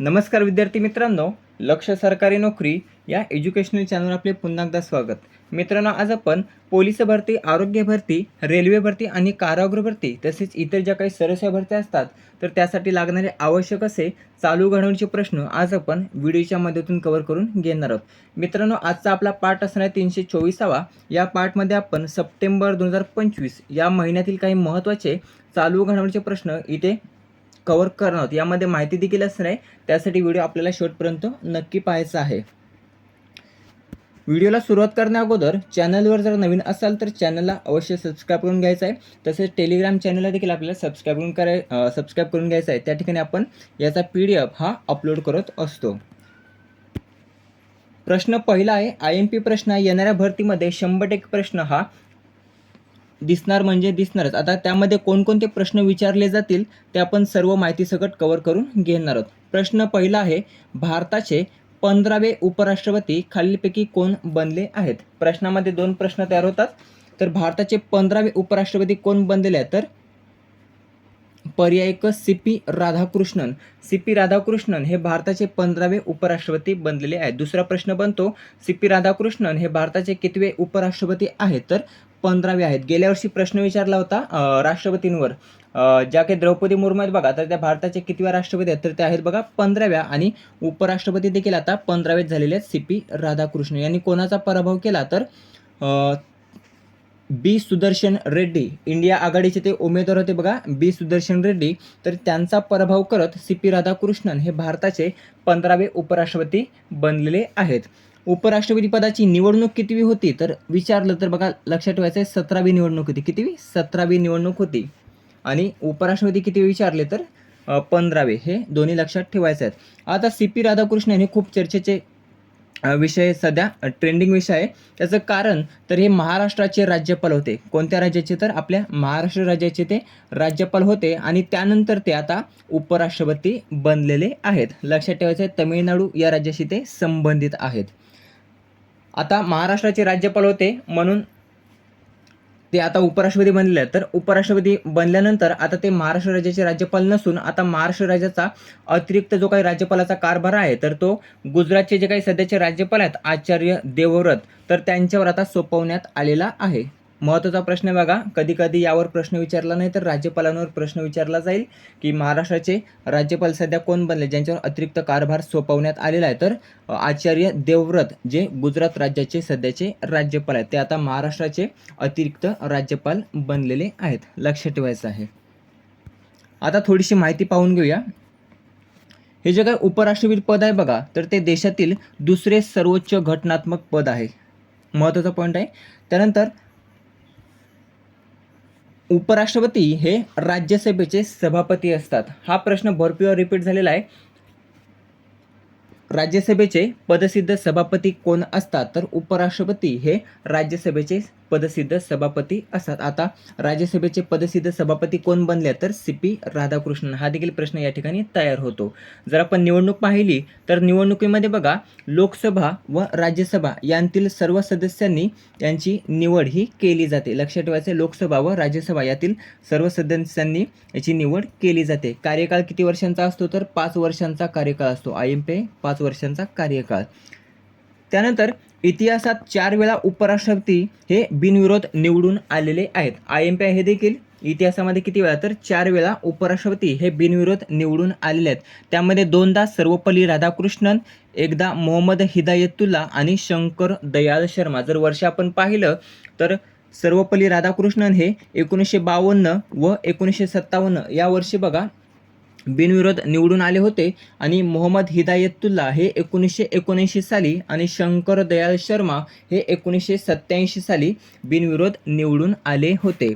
नमस्कार विद्यार्थी मित्रांनो लक्ष सरकारी नोकरी या एज्युकेशनल चॅनलवर आपले पुन्हा एकदा स्वागत. मित्रांनो आज आपण पोलीस भरती आरोग्य भरती रेल्वे भरती आणि कारागृह भरती तसेच इतर ज्या काही सरस्या भरत्या असतात तर त्यासाठी लागणारे आवश्यक असे चालू घडवणीचे प्रश्न आज आपण व्हिडिओच्या मदतीतून कव्हर करून घेणार आहोत. मित्रांनो आजचा आपला पाठ असणार आहे तीनशे चोवीसावा. या पाठमध्ये आपण सप्टेंबर दोन हजार पंचवीस या महिन्यातील काही महत्त्वाचे चालू घडवणीचे प्रश्न इथे कवर करणार आहोत. यामध्ये माहिती देखील असणार आहे. त्यासाठी व्हिडिओ आपल्याला शेवटपर्यंत नक्की पाहायचा आहे. व्हिडिओला सुरुवात करण्या अगोदर चॅनलवर जर नवीन असाल तर चॅनलला अवश्य सबस्क्राईब करून घ्यायचं आहे. तसेच टेलिग्राम चॅनलला देखील आपल्याला सबस्क्राईब करून कराय सबस्क्राईब करून घ्यायचं आहे. त्या ठिकाणी आपण याचा पी डी एफ हा अपलोड करत असतो. प्रश्न पहिला आहे. आय एम पी प्रश्न येणाऱ्या भरतीमध्ये शंभर टक्के प्रश्न हा दिसणार म्हणजे दिसणारच. आता त्यामध्ये कोणकोणते प्रश्न विचारले जातील ते आपण सर्व माहितीसकट कवर कव्हर करून घेणार आहोत. प्रश्न पहिला आहे भारताचे पंधरावे उपराष्ट्रपती खालीलपैकी कोण बनले आहेत? प्रश्नामध्ये दोन प्रश्न तयार होतात. तर भारताचे पंधरावे उपराष्ट्रपती कोण बनलेले आहेत? तर पर्याय क C P Radhakrishnan. C P Radhakrishnan हे भारताचे पंधरावे उपराष्ट्रपती बनलेले आहेत. दुसरा प्रश्न बनतो सी पी राधाकृष्णन हे भारताचे कितवे उपराष्ट्रपती आहेत? तर पंधरावे आहेत. गेल्या वर्षी प्रश्न विचारला होता राष्ट्रपतींवर. ज्या काही द्रौपदी मुर्मू आहेत बघा तर त्या भारताचे कितव्या राष्ट्रपती आहेत? तर त्या आहेत बघा पंधराव्या आणि उपराष्ट्रपती देखील आता पंधराव्यात झालेले आहेत सी पी राधाकृष्ण. यांनी कोणाचा पराभव केला तर बी सुदर्शन रेड्डी. इंडिया आघाडीचे ते उमेदवार होते बघा बी सुदर्शन रेड्डी. तर त्यांचा पराभव करत सी पी राधाकृष्णन हे भारताचे पंधरावे उपराष्ट्रपती बनलेले आहेत. उपराष्ट्रपती पदाची निवडणूक कितवी होती? तर विचारलं तर बघा लक्षात ठेवायचं आहे सतरावी निवडणूक होती. कितवी? सतरावी निवडणूक होती. आणि उपराष्ट्रपती किती विचारले तर पंधरावे. हे दोन्ही लक्षात ठेवायचे आहेत आता सी पी राधाकृष्णन हे खूप चर्चेचे विषय सध्या ट्रेंडिंग विषय आहे. त्याचं कारण तर हे महाराष्ट्राचे राज्यपाल होते. कोणत्या राज्याचे? तर आपल्या महाराष्ट्र राज्याचे ते राज्यपाल होते. आणि त्यानंतर ते आता उपराष्ट्रपती बनलेले आहेत. लक्षात ठेवायचं आहे तमिळनाडू या राज्याशी ते संबंधित आहेत. आता महाराष्ट्राचे राज्यपाल होते म्हणून ते आता उपराष्ट्रपती बनले तर उपराष्ट्रपती बनल्यानंतर आता ते महाराष्ट्र राज्याचे राज्यपाल नसून आता महाराष्ट्र राज्याचा अतिरिक्त जो काही राज्यपालाचा कारभार आहे तर तो गुजरातचे जे काही सध्याचे राज्यपाल आहेत आचार्य देवव्रत तर त्यांच्यावर आता सोपवण्यात आलेला आहे. महत्त्वाचा प्रश्न आहे बघा. कधी कधी यावर प्रश्न विचारला नाही तर राज्यपालांवर प्रश्न विचारला जाईल की महाराष्ट्राचे राज्यपाल सध्या कोण बनले? ज्यांच्यावर अतिरिक्त कारभार सोपवण्यात आलेला आहे. तर आचार्य देवव्रत जे गुजरात राज्याचे सध्याचे राज्यपाल आहेत. ते आता महाराष्ट्राचे अतिरिक्त राज्यपाल बनलेले आहेत. लक्षात ठेवायचं आहे. आता थोडीशी माहिती पाहून घेऊया. हे जे काही उपराष्ट्रपती पद आहे बघा तर ते देशातील दुसरे सर्वोच्च घटनात्मक पद आहे. महत्त्वाचा पॉईंट आहे. त्यानंतर उपराष्ट्रपती हे राज्यसभेचे सभापती असतात. हा प्रश्न भरपूर वेळा रिपीट झालेला आहे. राज्यसभेचे पदसिद्ध सभापती कोण असतात? तर उपराष्ट्रपती हे राज्यसभेचे पदसिद्ध सभापती असतात. आता राज्यसभेचे पदसिद्ध सभापती कोण बनले? तर सी पी राधाकृष्णन. हा देखील प्रश्न या ठिकाणी तयार होतो. जर आपण निवडणूक पाहिली तर निवडणुकीमध्ये बघा लोकसभा व राज्यसभा यांतील सर्व सदस्यांनी यांची निवड ही केली जाते. लक्षात ठेवायचं लोकसभा व राज्यसभा यातील सर्व सदस्यांनी याची निवड केली जाते. कार्यकाळ किती वर्षांचा असतो? तर पाच वर्षांचा कार्यकाळ असतो. आय एम पे पाच वर्षांचा कार्यकाळ. त्यानंतर इतिहासात चार वेळा उपराष्ट्रपती हे बिनविरोध निवडून आलेले आहेत. आय एम पी आय हे देखील. इतिहासामध्ये किती वेळा? तर चार वेळा उपराष्ट्रपती हे बिनविरोध निवडून आलेले आहेत. त्यामध्ये दोनदा सर्वपल्ली राधाकृष्णन एकदा मोहम्मद हिदायतुल्ला आणि शंकर दयाल शर्मा. जर वर्ष आपण पाहिलं तर सर्वपल्ली राधाकृष्णन हे एकोणीसशे बावन्न व एकोणीसशे सत्तावन्न या वर्षी बघा बिनविरोध निवडून आले होते आणि मोहम्मद हिदायतुल्ला हे एकोणीसशे एकोणऐंशी साली आणि शंकर दयाल शर्मा हे एकोणीसशे सत्त्याऐंशी साली बिनविरोध निवडून आले होते.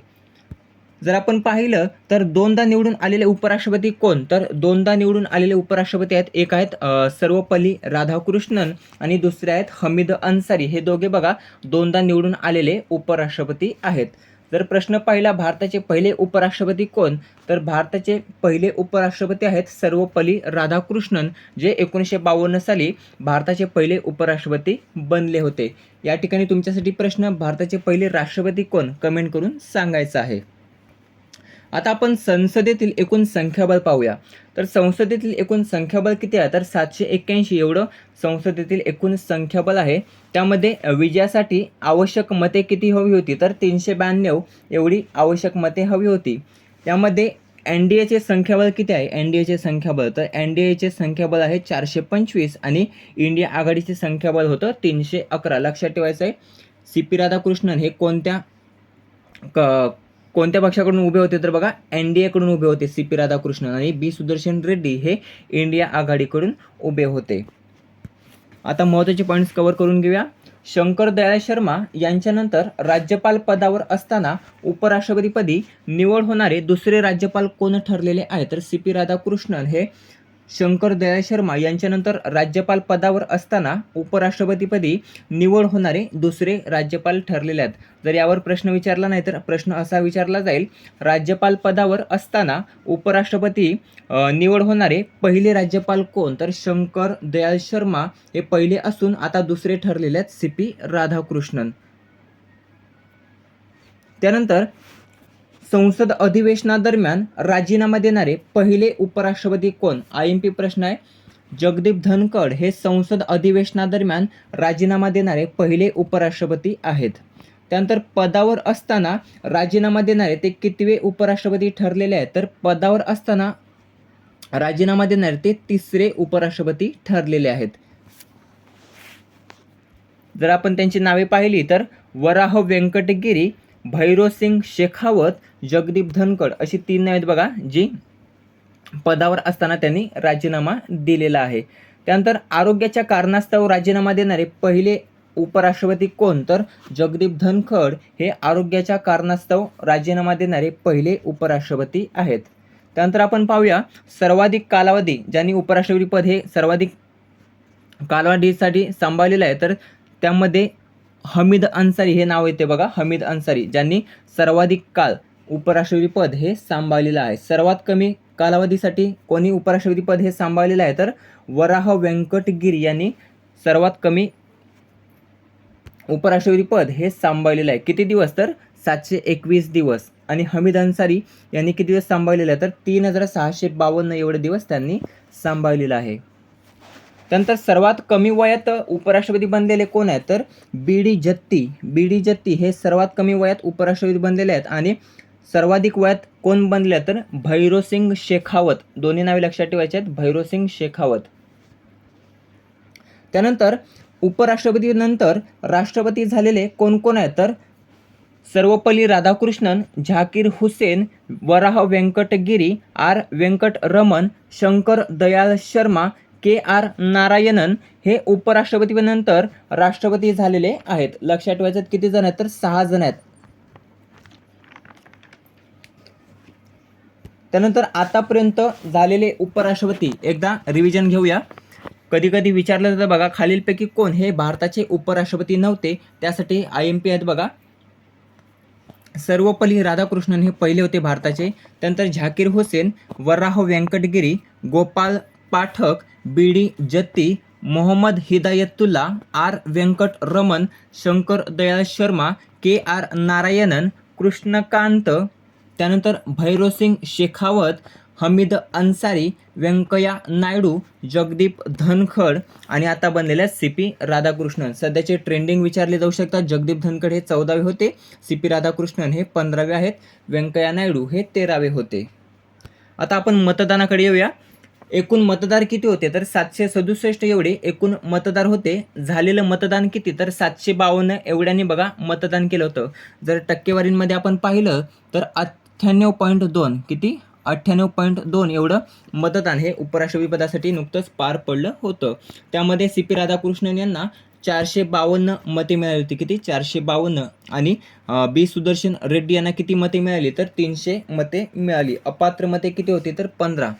जर आपण पाहिलं तर दोनदा निवडून आलेले उपराष्ट्रपती कोण? तर दोनदा निवडून आलेले उपराष्ट्रपती आहेत एक आहेत सर्वपल्ली राधाकृष्णन आणि दुसरे आहेत हमीद अन्सारी. हे दोघे बघा दोनदा निवडून आलेले उपराष्ट्रपती आहेत. जर प्रश्न पाहिला भारताचे पहिले उपराष्ट्रपती कोण? तर भारताचे पहिले उपराष्ट्रपती आहेत सर्वपल्ली राधाकृष्णन जे एकोणीसशे बावन्न साली भारताचे पहिले उपराष्ट्रपती बनले होते. या ठिकाणी तुमच्यासाठी प्रश्न भारताचे पहिले राष्ट्रपती कोण? कमेंट करून सांगायचा आहे. आता आपण संसदेतील एकूण संख्याबळ पाहूया. तर संसदेतील एकूण संख्याबळ किती आहे? तर सातशे एक्क्याऐंशी एवढं संसदेतील एकूण संख्याबळ आहे. त्यामध्ये विजयासाठी आवश्यक मते किती हवी होती? तर तीनशे ब्याण्णव एवढी आवश्यक मते हवी होती. त्यामध्ये एन डी एचे संख्याबळ किती आहे? एन डी एचे संख्याबळ. तर एन डी एचे संख्याबळ आहे चारशे पंचवीस आणि इंडिया आघाडीचे संख्याबळ होतं तीनशे अकरा. लक्षात ठेवायचं आहे सी पी राधाकृष्णन हे कोणत्या क कोणत्या पक्षाकडून उभे होते तर बघा एन डी एकडून उभे होते सी पी राधाकृष्णन आणि बी सुदर्शन रेड्डी हे इंडिया आघाडीकडून उभे होते. आता महत्त्वाचे पॉईंट्स कव्हर करून घेऊया. शंकर दयाळ शर्मा यांच्यानंतर राज्यपाल पदावर असताना उपराष्ट्रपतीपदी निवड होणारे दुसरे राज्यपाल कोण ठरलेले आहे? तर सी पी राधाकृष्णन हे शंकर दयाळ शर्मा यांच्यानंतर राज्यपाल पदावर असताना उपराष्ट्रपतीपदी निवड होणारे दुसरे राज्यपाल ठरलेले आहेत. जर यावर प्रश्न विचारला नाही तर प्रश्न असा विचारला जाईल राज्यपाल पदावर असताना उपराष्ट्रपती निवड होणारे पहिले राज्यपाल कोण? तर शंकर दयाल शर्मा हे पहिले असून आता दुसरे ठरलेले आहेत सी पी राधाकृष्णन. त्यानंतर संसद अधिवेशनादरम्यान राजीनामा देणारे पहिले उपराष्ट्रपती कोण? आय एम पी प्रश्न आहे. जगदीप धनखड हे संसद अधिवेशनादरम्यान राजीनामा देणारे पहिले उपराष्ट्रपती आहेत. त्यानंतर पदावर असताना राजीनामा देणारे ते कितवे उपराष्ट्रपती ठरलेले आहेत? तर पदावर असताना राजीनामा देणारे ते तिसरे उपराष्ट्रपती ठरलेले आहेत. जर आपण त्यांची नावे पाहिली तर वराह व्यंकटगिरी भैरोसिंग शेखावत जगदीप धनखड अशी तीन नावे आहेत बघा जी पदावर असताना त्यांनी राजीनामा दिलेला आहे. त्यानंतर आरोग्याच्या कारणास्तव राजीनामा देणारे पहिले उपराष्ट्रपती कोण? तर जगदीप धनखड हे आरोग्याच्या कारणास्तव राजीनामा देणारे पहिले उपराष्ट्रपती आहेत. त्यानंतर आपण पाहूया सर्वाधिक कालावधी ज्यांनी उपराष्ट्रपती पद हे सर्वाधिक कालावधीसाठी सांभाळलेलं आहे तर त्यामध्ये हमीद अन्सारी हे नाव येते बघा. हमीद अन्सारी ज्यांनी सर्वाधिक काळ उपराष्ट्रपती पद हे सांभाळलेलं आहे. सर्वात कमी कालावधीसाठी कोणी उपराष्ट्रपती पद हे सांभाळलेलं आहे? तर वराह व्यंकटगिरी यांनी सर्वात कमी उपराष्ट्रपती पद हे सांभाळलेलं आहे. किती दिवस? तर सातशे एकवीस दिवस. आणि हमीद अन्सारी यांनी किती दिवस सांभाळलेलं आहे? तर तीन हजार सहाशे बावन्न एवढे दिवस त्यांनी सांभाळलेलं आहे. त्यानंतर सर्वात कमी वयात उपराष्ट्रपती बनलेले कोण आहेत? तर बी डी जत्ती. बी डी जत्ती हे सर्वात कमी वयात उपराष्ट्रपती बनलेले आहेत आणि सर्वाधिक वयात कोण बनले तर भैरोसिंग शेखावत. दोन्ही नावे लक्षात ठेवायचे आहेत. भैरोसिंग शेखावत. त्यानंतर उपराष्ट्रपतीनंतर राष्ट्रपती झालेले कोण कोण आहेत? तर Sarvepalli Radhakrishnan Zakir Hussain Varaha Venkatagiri R Venkata Raman Shankar Dayal Sharma K R Narayanan हे उपराष्ट्रपतीनंतर राष्ट्रपती झालेले आहेत. लक्षात ठेवायचं किती जण आहेत तर सहा जण आहेत. त्यानंतर आतापर्यंत झालेले उपराष्ट्रपती एकदा रिव्हिजन घेऊया. कधी कधी विचारलं जातं बघा खालीलपैकी कोण? हे भारताचे उपराष्ट्रपती नव्हते त्यासाठी आय एम पी आहेत बघा. सर्वपल्ली राधाकृष्णन हे पहिले होते भारताचे. त्यानंतर Zakir Hussain Varaha Venkatagiri Gopal Pathak B D Jatti Mohammad Hidayatullah R. Venkata Raman Shankar Dayal Sharma K. R. Narayanan Krishnakant त्यानंतर भैरोसिंग शेखावत हमीद अन्सारी व्यंकय्या नायडू जगदीप धनखड आणि आता बनलेल्या सी पी राधाकृष्णन. सध्याचे ट्रेंडिंग विचारले जाऊ शकतात. जगदीप धनखड हे चौदावे होते सी पी राधाकृष्णन हे पंधरावे आहेत व्यंकय्या नायडू हे तेरावे होते. आता आपण मतदानाकडे येऊया. एकूण मतदार किती होते? तर सातशे सदुसष्ट एवढे एकूण मतदार होते. झालेलं मतदान किती? तर सातशे बावन्न एवढ्यांनी बघा मतदान केलं होतं. जर टक्केवारींमध्ये आपण पाहिलं तर अठ्ठ्याण्णव पॉईंट दोन किती? अठ्ठ्याण्णव पॉईंट दोन एवढं मतदान हे उपराष्ट्रपतीपदासाठी नुकतंच पार पडलं होतं. त्यामध्ये सी पी राधाकृष्णन यांना चारशे बावन्न मते मिळाली होती. किती? चारशे बावन्न. आणि बी सुदर्शन रेड्डी यांना किती मते मिळाली? तर तीनशे मते मिळाली. अपात्र मते किती होती? तर पंधरा.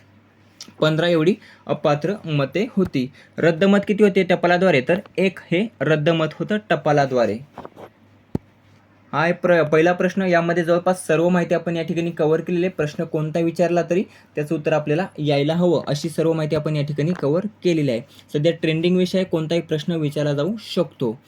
पंधरा एवढी अपात्र मते होती. रद्द मत किती होते टपालाद्वारे? तर एक हे रद्द मत होतं टपालाद्वारे. हा प्र पहिला प्रश्न यामध्ये जवळपास सर्व माहिती आपण या ठिकाणी कव्हर केलेली. आहे प्रश्न कोणता विचारला तरी त्याचं उत्तर आपल्याला यायला हवं. अशी सर्व माहिती आपण या ठिकाणी कव्हर केलेली आहे. सध्या ट्रेंडिंग विषय कोणताही प्रश्न विचारला जाऊ शकतो.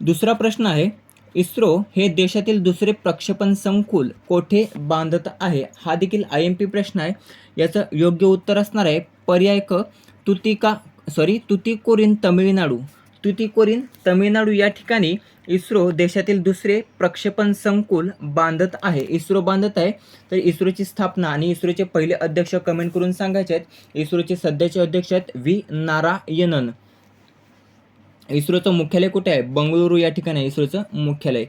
दुसरा प्रश्न आहे इस्रो हे देशातील दुसरे प्रक्षेपण संकुल कोठे बांधत आहे हा देखील आय एम पी प्रश्न आहे. याचं योग्य उत्तर असणार आहे पर्याय क तुतिका सॉरी तुतिकोरिन तमिळनाडू. तुतिकोरिन तमिळनाडू या ठिकाणी इस्रो देशातील दुसरे प्रक्षेपण संकुल बांधत आहे. इस्रो बांधत आहे तर इस्रोची स्थापना आणि इस्रोचे पहिले अध्यक्ष कमेंट करून सांगायचे आहेत. इस्रोचे सध्याचे अध्यक्ष आहेत व्ही नारायणन. इस्रोचं मुख्यालय कुठे आहे? बंगळुरू या ठिकाणी इस्रोचं मुख्यालय.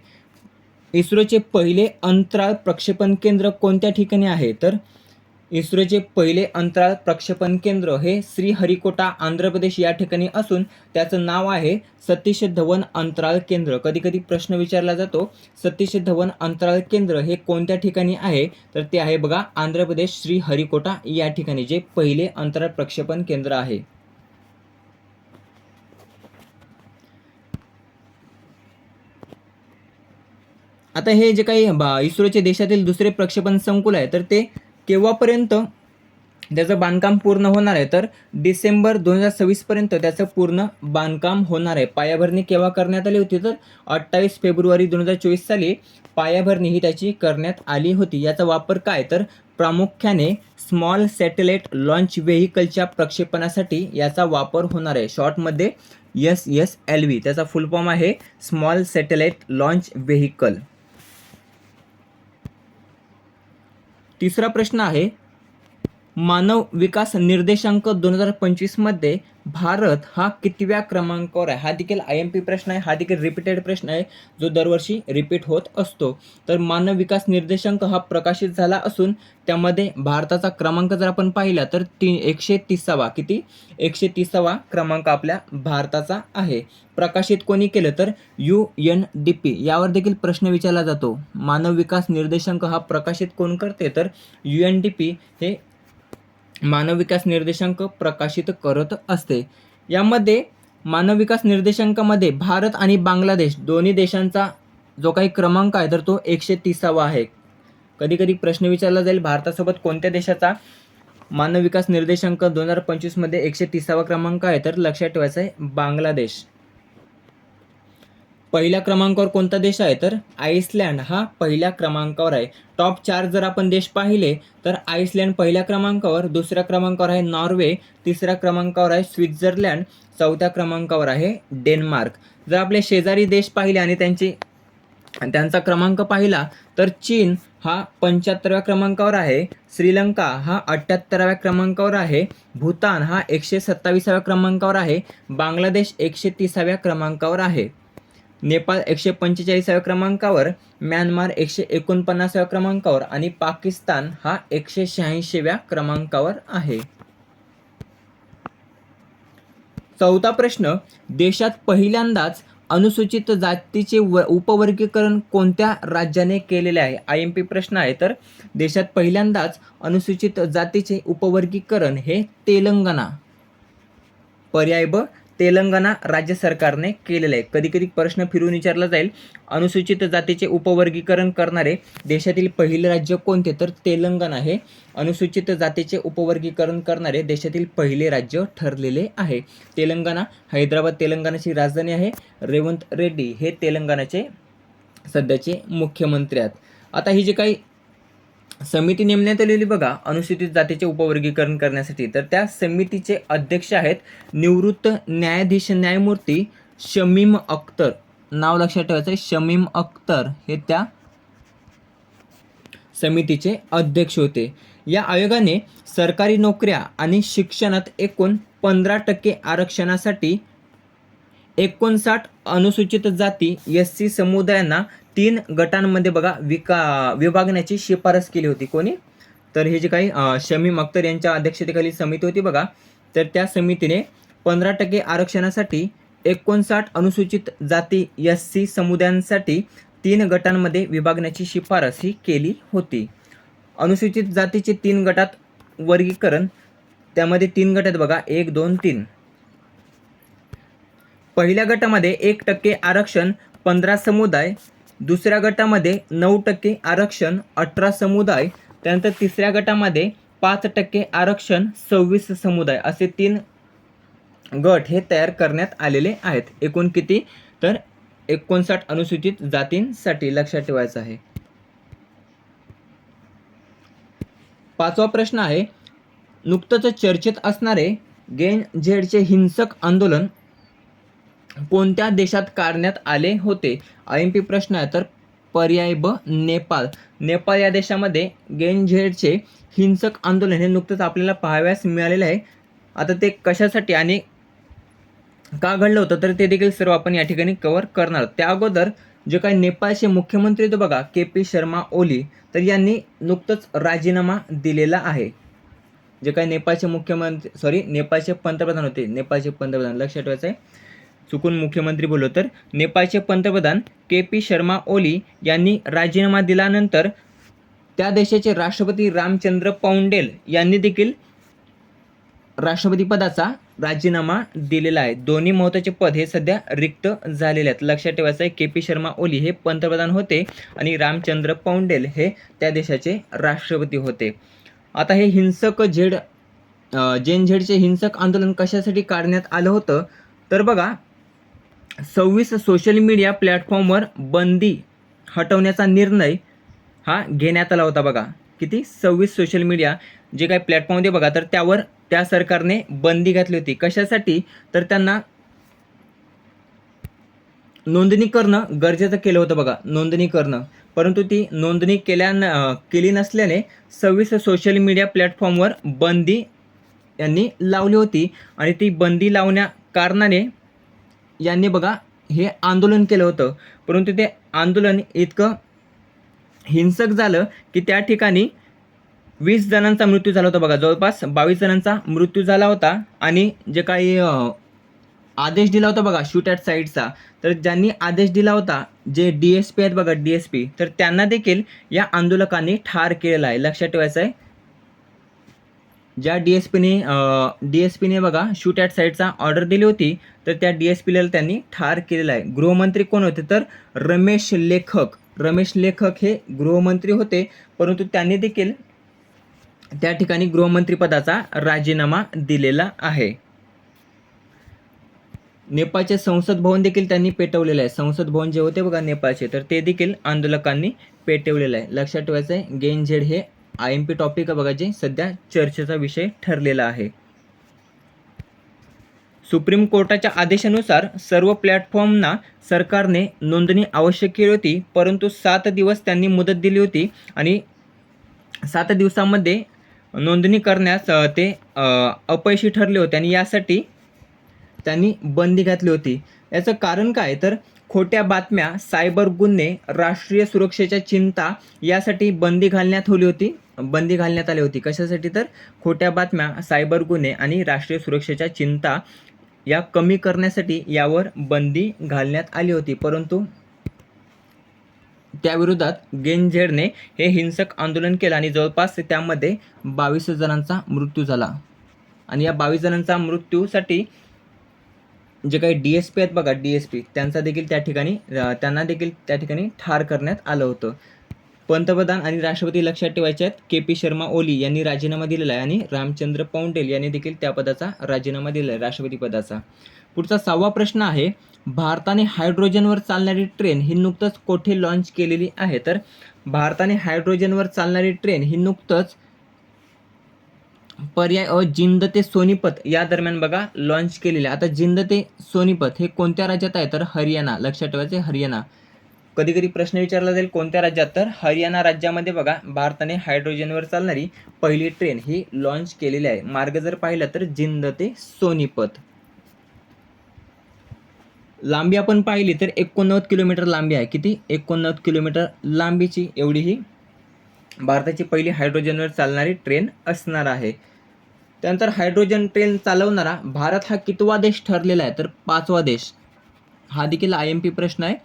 इस्रोचे पहिले अंतराळ प्रक्षेपण केंद्र कोणत्या ठिकाणी आहे? तर इस्रोचे पहिले अंतराळ प्रक्षेपण केंद्र हे श्रीहरिकोटा आंध्र प्रदेश या ठिकाणी असून त्याचं नाव आहे सतीश धवन अंतराळ केंद्र. कधी कधी प्रश्न विचारला जातो सतीश धवन अंतराळ केंद्र हे कोणत्या ठिकाणी आहे? तर ते आहे बघा आंध्र प्रदेश श्रीहरिकोटा या ठिकाणी जे पहिले अंतराळ प्रक्षेपण केंद्र आहे. आता हे जे काही बा- इस्रोचे देशातील दुसरे प्रक्षेपण संकुल आहे तर ते केव्हापर्यंत त्याचं बांधकाम पूर्ण होणार आहे? तर डिसेंबर दोन हजार सव्वीसपर्यंत त्याचं पूर्ण बांधकाम होणार आहे. पायाभरणी केव्हा करण्यात आली होती? तर अठ्ठावीस फेब्रुवारी दोन हजार चोवीस साली पायाभरणी ही त्याची करण्यात आली होती. याचा वापर काय? तर प्रामुख्याने स्मॉल सॅटेलाइट लॉन्च व्हेकलच्या प्रक्षेपणासाठी याचा वापर होणार आहे. शॉर्टमध्ये एस एस एल व्ही त्याचा फुल फॉर्म आहे स्मॉल सॅटेलाइट लॉन्च व्हेकल तिसरा प्रश्न आहे मानव विकास निर्देशांक दोन हजार पंचवीसमध्ये भारत हा कितव्या क्रमांकावर आहे? हा देखील आय एम पी प्रश्न आहे हा देखील रिपीटेड प्रश्न आहे जो दरवर्षी रिपीट होत असतो. तर मानव विकास निर्देशांक हा प्रकाशित झाला असून त्यामध्ये भारताचा क्रमांक जर आपण पाहिला तर ती एकशे तिसावा किती? एकशे तिसावा क्रमांक आपल्या भारताचा आहे. प्रकाशित कोणी केलं तर यू एन डी पी यावर देखील प्रश्न विचारला जातो. मानव विकास निर्देशांक हा प्रकाशित कोण करते? तर यू एन डी पी हे मानव विकास निर्देशांक प्रकाशित करत असते. यामध्ये मानव विकास निर्देशांकामध्ये भारत आणि बांगलादेश दोन्ही देशांचा जो काही क्रमांक आहे तर तो एकशे तिसावा आहे. कधी कधी प्रश्न विचारला जाईल भारतासोबत कोणत्या देशाचा मानव विकास निर्देशांक दोन हजार पंचवीसमध्ये एकशे तिसावा क्रमांक आहे तर लक्षात ठेवायचं आहे बांगलादेश. पहिल्या क्रमांकावर कोणता देश आहे? तर आईसलँड हा पहिल्या क्रमांकावर आहे. टॉप चार जर आपण देश पाहिले तर आईसलँड पहिल्या क्रमांकावर दुसऱ्या क्रमांकावर आहे नॉर्वे तिसऱ्या क्रमांकावर आहे स्वित्झर्लंड चौथ्या क्रमांकावर आहे डेन्मार्क. जर आपले शेजारी देश पाहिले आणि त्यांची त्यांचा क्रमांक पाहिला तर चीन हा पंच्याहत्तराव्या क्रमांकावर आहे. श्रीलंका हा अठ्ठ्याहत्तराव्या क्रमांकावर आहे. भूतान हा एकशे सत्तावीसाव्या क्रमांकावर आहे. बांगलादेश एकशे तिसाव्या क्रमांकावर आहे. नेपाळ एकशे पंचेचाळीसाव्या क्रमांकावर म्यानमार एकशे एकोणपन्नासाव्या क्रमांकावर आणि पाकिस्तान हा एकशे शहाऐंशीव्या क्रमांकावर आहे. चौथा प्रश्न देशात पहिल्यांदाच अनुसूचित जातीचे व उपवर्गीकरण कोणत्या राज्याने केलेले आहे? आय एम पी प्रश्न आहे तर देशात पहिल्यांदाच अनुसूचित जातीचे उपवर्गीकरण हे तेलंगणा. पर्याय ब तेलंगणा राज्य सरकारने केलेलं आहे. कधी कधी प्रश्न फिरून विचारला जाईल. अनुसूचित जातीचे उपवर्गीकरण करणारे देशातील पहिले राज्य कोणते? तर तेलंगणा हे अनुसूचित जातीचे उपवर्गीकरण करणारे देशातील पहिले राज्य ठरलेले आहे. तेलंगणा हैदराबाद तेलंगणाची राजधानी आहे. रेवंत रेड्डी हे तेलंगणाचे सध्याचे मुख्यमंत्री आहेत. आता ही जी काही समिती नेमण्यात आलेली बघा अनुसूचित जातीचे उपवर्गीकरण करण्यासाठी. तर त्या समितीचे अध्यक्ष आहेत निवृत्त न्यायाधीश न्यायमूर्ती शमीम अख्तर. नाव लक्षात ठेवायचं आहे शमीम अख्तर हे त्या समितीचे अध्यक्ष होते. या आयोगाने सरकारी नोकऱ्या आणि शिक्षणात एकूण पंधरा टक्के आरक्षणासाठी एकोणसाठ अनुसूचित जाती एस सी समुदायांना तीन गटांमध्ये बघा विका विभागण्याची शिफारस केली होती. कोणी? तर हे जे काही शमी शमीम अख्तर यांच्या अध्यक्षतेखाली समिती होती बघा. तर त्या समितीने पंधरा टक्के आरक्षणासाठी एकोणसाठ अनुसूचित जाती एस सी समुदायांसाठी तीन गटांमध्ये विभागण्याची शिफारस ही केली होती. अनुसूचित जातीचे तीन गटात वर्गीकरण त्यामध्ये तीन गट आहेत बघा एक दोन तीन. पहिल्या गटामध्ये एक टक्के आरक्षण पंधरा समुदाय दुसऱ्या गटामध्ये नऊ टक्के आरक्षण अठरा समुदाय त्यानंतर तिसऱ्या गटामध्ये पाच टक्के आरक्षण सव्वीस समुदाय असे तीन गट हे तयार करण्यात आलेले आहेत. एकूण किती? तर एकोणसाठ अनुसूचित जातींसाठी लक्षात ठेवायचं आहे. पाचवा प्रश्न आहे नुकतंच चर्चेत असणारे गेन झेडचे हिंसक आंदोलन कोणत्या देशात काढण्यात आले होते? आय एम पी प्रश्न आहे. तर पर्याय ब नेपाळ. नेपाळ या देशामध्ये गेनझेडचे हिंसक आंदोलन हे नुकतंच आपल्याला पाहाव्यास मिळालेलं आहे. आता ते कशासाठी आणि का घडलं होतं? तर ते देखील सर्व आपण या ठिकाणी कव्हर करणार त्या अगोदर जे काही नेपाळचे मुख्यमंत्री तो बघा के पी शर्मा ओली तर यांनी नुकतंच राजीनामा दिलेला आहे. जे काही नेपाळचे मुख्यमंत्री सॉरी नेपाळचे पंतप्रधान होते. नेपाळचे पंतप्रधान लक्षात ठेवायचं आहे. चुकून मुख्यमंत्री बोललो तर. नेपाळचे पंतप्रधान के पी शर्मा ओली यांनी राजीनामा दिल्यानंतर त्या देशाचे राष्ट्रपती रामचंद्र पौंडेल यांनी देखील राष्ट्रपती पदाचा राजीनामा दिलेला आहे. दोन्ही महत्त्वाचे पद हे सध्या रिक्त झालेले आहेत. लक्षात ठेवायचं आहे के पी शर्मा ओली हे पंतप्रधान होते आणि रामचंद्र पौंडेल हे त्या देशाचे राष्ट्रपती होते. आता हे हिंसक झेड अ, जेन झेडचे हिंसक आंदोलन कशासाठी काढण्यात आलं होतं? तर बघा सव्वीस सोशल मीडिया प्लॅटफॉर्मवर बंदी हटवण्याचा निर्णय हा घेण्यात आला होता बघा. किती? सव्वीस सोशल मीडिया जे काही प्लॅटफॉर्म होते बघा तर त्यावर त्या सरकारने बंदी घातली होती. कशासाठी? तर त्यांना नोंदणी करणं गरजेचं केलं होतं बघा. नोंदणी करणं. परंतु ती नोंदणी केल्या केली नसल्याने सव्वीस सोशल मीडिया प्लॅटफॉर्मवर बंदी यांनी लावली होती. आणि ती बंदी लावण्या कारणाने यांनी बघा हे आंदोलन केलं होतं. परंतु ते आंदोलन इतकं हिंसक झालं की त्या ठिकाणी वीस जणांचा मृत्यू झाला होता बघा. जवळपास बावीस जणांचा मृत्यू झाला होता आणि जे काही आदेश दिला होता बघा शूट ॲट साईडचा तर ज्यांनी आदेश दिला होता जे डी एस पी आहेत बघा डी एस पी तर त्यांना देखील या आंदोलकांनी ठार केलेला आहे. लक्षात ठेवायचं आहे ज्या डी एस पीने डी एस पीने बघा शूट ॲट साईडचा ऑर्डर दिली होती तर त्या डी एस पीला त्यांनी ठार केलेला आहे. गृहमंत्री कोण होते? तर रमेश लेखक. रमेश लेखक हे गृहमंत्री होते परंतु त्यांनी देखील त्या ठिकाणी गृहमंत्रीपदाचा राजीनामा दिलेला आहे. नेपाळचे संसद भवन देखील त्यांनी पेटवलेलं आहे. संसद भवन जे होते बघा नेपाळचे तर ते देखील आंदोलकांनी पेटवलेलं आहे. लक्षात ठेवायचं आहे गेनझेड हे आय एम पी टॉपिक बघा जे सध्या चर्चेचा विषय ठरलेला आहे. सुप्रीम कोर्टाच्या आदेशानुसार सर्व प्लॅटफॉर्मना सरकारने नोंदणी आवश्यक केली होती परंतु सात दिवस त्यांनी मुदत दिली होती आणि सात दिवसामध्ये नोंदणी करण्यास ते अपयशी ठरले होते आणि यासाठी त्यांनी बंदी घातली होती. याचं कारण काय? तर खोट्या बातम्या सायबर गुन्हे राष्ट्रीय सुरक्षेच्या चिंता यासाठी बंदी घालण्यात आली होती. बंदी घालण्यात आली होती. कशासाठी तर? खोट्या बातम्या सायबर गुन्हे आणि राष्ट्रीय सुरक्षेच्या चिंता या कमी करण्यासाठी यावर बंदी घालण्यात आली होती. परंतु त्याविरोधात गेनझेडने हे हिंसक आंदोलन केलं आणि जवळपास त्यामध्ये बावीस जणांचा मृत्यू झाला. आणि या बावीस जणांचा मृत्यूसाठी जे काही डी एस पी आहेत बघा डी एस पी त्यांचा देखील त्या ठिकाणी त्यांना देखील त्या ठिकाणी ठार करण्यात आलं होतं. पंतप्रधान आणि राष्ट्रपती लक्षात ठेवायचे आहेत के पी शर्मा ओली यांनी राजीनामा दिलेला आहे आणि रामचंद्र पौंडेल यांनी देखील त्या पदाचा राजीनामा दिलेला आहे राष्ट्रपती पदाचा. पुढचा सहावा प्रश्न आहे भारताने हायड्रोजनवर चालणारी ट्रेन ही नुकतंच कोठे लॉन्च केलेली आहे? तर भारताने हायड्रोजनवर चालणारी ट्रेन ही नुकतंच पर्याय अ जिंद ते सोनीपत या दरम्यान बघा लॉन्च केलेले. आहे. आता जिंद ते सोनीपत हे कोणत्या राज्यात आहे? तर हरियाणा. लक्षात ठेवायचे हरियाणा. कधी कधी प्रश्न विचारला जाईल कोणत्या राज्यात? तर हरियाणा राज्यामध्ये बघा भारताने हायड्रोजनवर चालणारी पहिली ट्रेन ही लॉन्च केलेली आहे. मार्ग जर पाहिला तर जिंद ते सोनीपत. लांबी आपण पाहिली तर एकोणनव्वद किलोमीटर लांबी आहे. किती? एकोणनव्वद किलोमीटर लांबीची एवढी ही भारताची पहिली हायड्रोजनवर चालणारी ट्रेन असणार आहे. त्यानंतर हायड्रोजन ट्रेन चालवणारा भारत हा कितवा देश ठरलेला आहे? तर पाचवा देश. हा देखील आय एम पी प्रश्न आहे.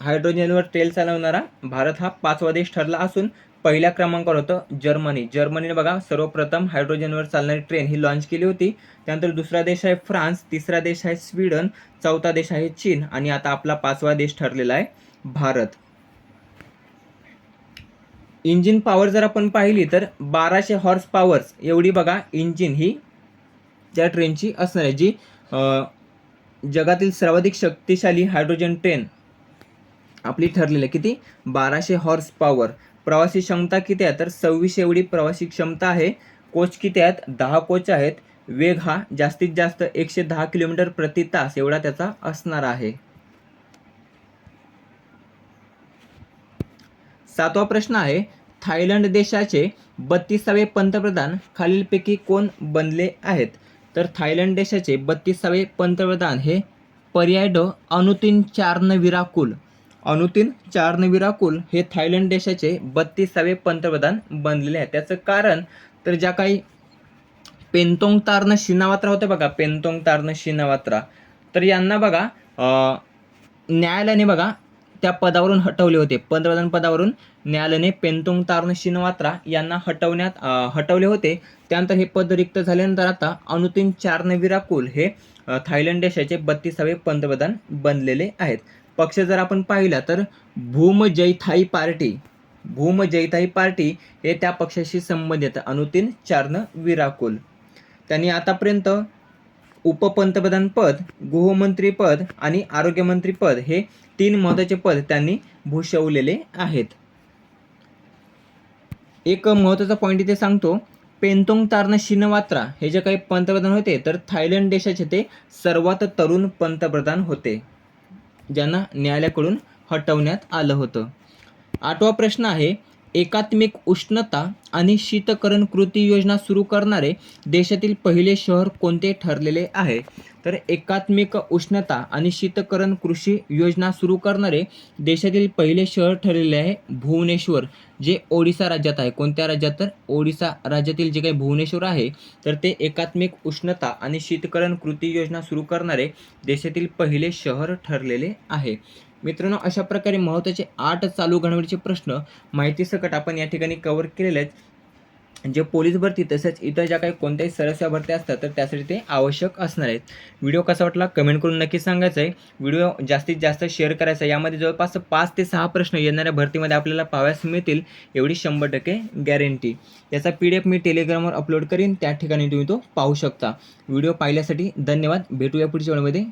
हायड्रोजनवर ट्रेन चालवणारा भारत हा पाचवा देश ठरला असून पहिल्या क्रमांकावर होतं जर्मनी. जर्मनीने बघा सर्वप्रथम हायड्रोजनवर चालणारी ट्रेन ही लॉन्च केली होती. त्यानंतर दुसरा देश आहे फ्रान्स तिसरा देश आहे स्वीडन चौथा देश आहे चीन आणि आता आपला पाचवा देश ठरलेला आहे भारत. इंजिन पॉवर जर आपण पाहिली तर बाराशे हॉर्स पॉवर्स एवढी बघा इंजिन ही त्या ट्रेनची असणार आहे जी जगातील सर्वाधिक शक्तिशाली हायड्रोजन ट्रेन आपली ठरलेली आहे. किती? बाराशे हॉर्स पॉवर प्रवासी क्षमता किती आहे? तर सव्वीसशे एवढी प्रवासी क्षमता आहे. कोच किती आहेत? दहा कोच आहेत. वेग हा जास्तीत जास्त एकशे दहा किलोमीटर प्रति तास एवढा त्याचा असणार आहे. सातवा प्रश्न आहे थायलंड देशाचे बत्तीसावे पंतप्रधान खालीलपैकी कोण बनले आहेत? तर थायलंड देशाचे बत्तीसावे पंतप्रधान हे पर्याय ड अनुतीन चार्नविराकुल. अनुतीन चार्नविराकुल हे थायलंड देशाचे बत्तीसावे पंतप्रधान बनलेले आहेत. त्याचं कारण तर ज्या काही पेंतोंग तारण शिनावात्रा होत्या बघा पेंतोंग तारण शिनावात्रा तर यांना बघा न्यायालयाने बघा त्या पदावरून हटवले होते. पंतप्रधान पदावरून न्यायालयाने पेंतोंग तारण शिनवात्रा यांना हटवण्यात हटवले होते. त्यानंतर हे पद रिक्त झाल्यानंतर आता अनुतीन चारनविराकुल हे थायलंड देशाचे बत्तीसावे पंतप्रधान बनलेले आहेत. पक्ष जर आपण पाहिला तर भूम जैथाई पार्टी भूम जैताई पार्टी हे त्या पक्षाशी संबंधित अनुतीन चारण विराकुल त्यांनी आतापर्यंत उपपंतप्रधान पद गृहमंत्री पद आणि आरोग्यमंत्री पद हे तीन महत्त्वाचे पद त्यांनी भूषवलेले आहेत. एक महत्त्वाचा पॉईंट इथे सांगतो पेंतोंग तारण शिनवात्रा हे जे काही पंतप्रधान होते तर थायलंड देशाचे ते सर्वात तरुण पंतप्रधान होते ज्यांना न्यायालयाकडून हटवण्यात आलं होतं. आठवा प्रश्न आहे एकात्मिक उष्णता आणि शीतकरण कृती योजना सुरू करणारे देशातील पहिले शहर कोणते ठरलेले आहे? तर एकात्मिक उष्णता आणि शीतकरण कृषी योजना सुरू करणारे देशातील पहिले शहर ठरलेले आहे भुवनेश्वर जे ओडिसा राज्यात आहे. कोणत्या राज्यात? तर ओडिसा राज्यातील जे काही भुवनेश्वर आहे तर ते एकात्मिक उष्णता आणि शीतकरण कृती योजना सुरू करणारे देशातील पहिले शहर ठरलेले आहे. मित्रांनो अशा प्रकारे महत्त्वाचे आठ चालू घडामोडीचे प्रश्न माहितीसकट आपण या ठिकाणी कव्हर केलेले आहेत. जे पोलीस भरती तसेच इतर ज्या काही कोणत्याही सरस्या भरत्या असतात तर त्यासाठी ते आवश्यक असणार आहेत. व्हिडिओ कसा वाटला कमेंट करून नक्की सांगायचं आहे. व्हिडिओ जास्तीत जास्त शेअर करायचा आहे. यामध्ये जवळपास पाच ते सहा प्रश्न येणाऱ्या भरतीमध्ये आपल्याला पाहाव्यास मिळतील एवढी शंभर टक्के गॅरंटी याचा पी डी एफ मी टेलिग्रामवर अपलोड करीन. त्या ठिकाणी तुम्ही तो पाहू शकता. व्हिडिओ पाहिल्यासाठी धन्यवाद. भेटूया पुढच्या वेळेमध्ये.